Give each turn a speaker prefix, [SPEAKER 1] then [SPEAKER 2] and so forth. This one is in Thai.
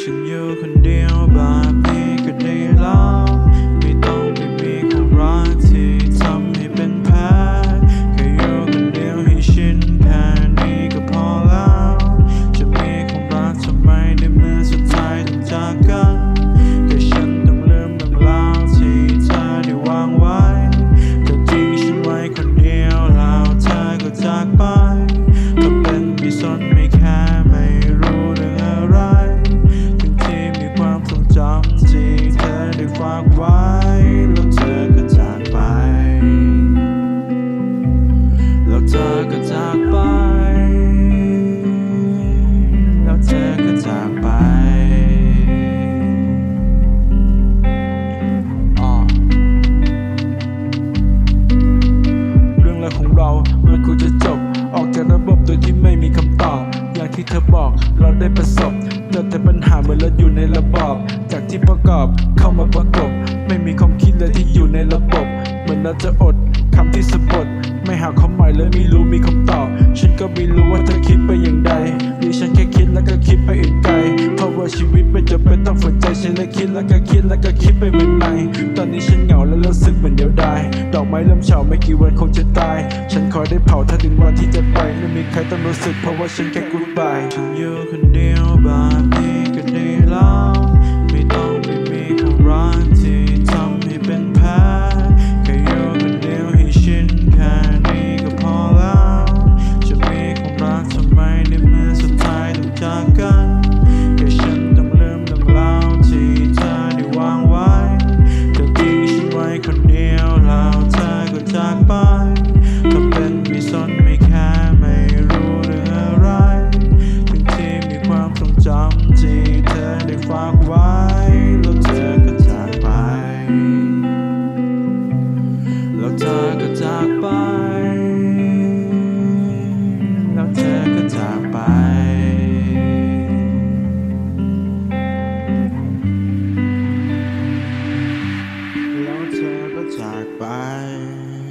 [SPEAKER 1] ฉันอยู่คนเดียวแบบนี้ก็ดีแล้ว ได้ ที่เธอบอก เราได้ประสบเจอแต่ปัญหาเหมือนเราอยู่ในระบอบ จากที่ประกอบเข้ามาประกบ ไม่มีความคิดเลยที่อยู่ในระบบ เหมือนเราจะอดคำที่สะบดไม่หาความหมายเลยไม่รู้มีคำตอบ ฉันก็ไม่รู้ว่าเธอคิดไปอย่าง คิดแล้วก็คิดแล้วก็คิดไปเหมือนใหม่ตอนนี้ฉันเหงาและรู้สึกเหมือนเดียวดายดอกไม้เริ่มเฉาไม่กี่วันคงจะตาย ฉันคอยได้เผาถ้าถึงวันที่จะไปไม่มีใครต้องรู้สึกเพราะว่าฉันแค่ goodbye อยู่คน night.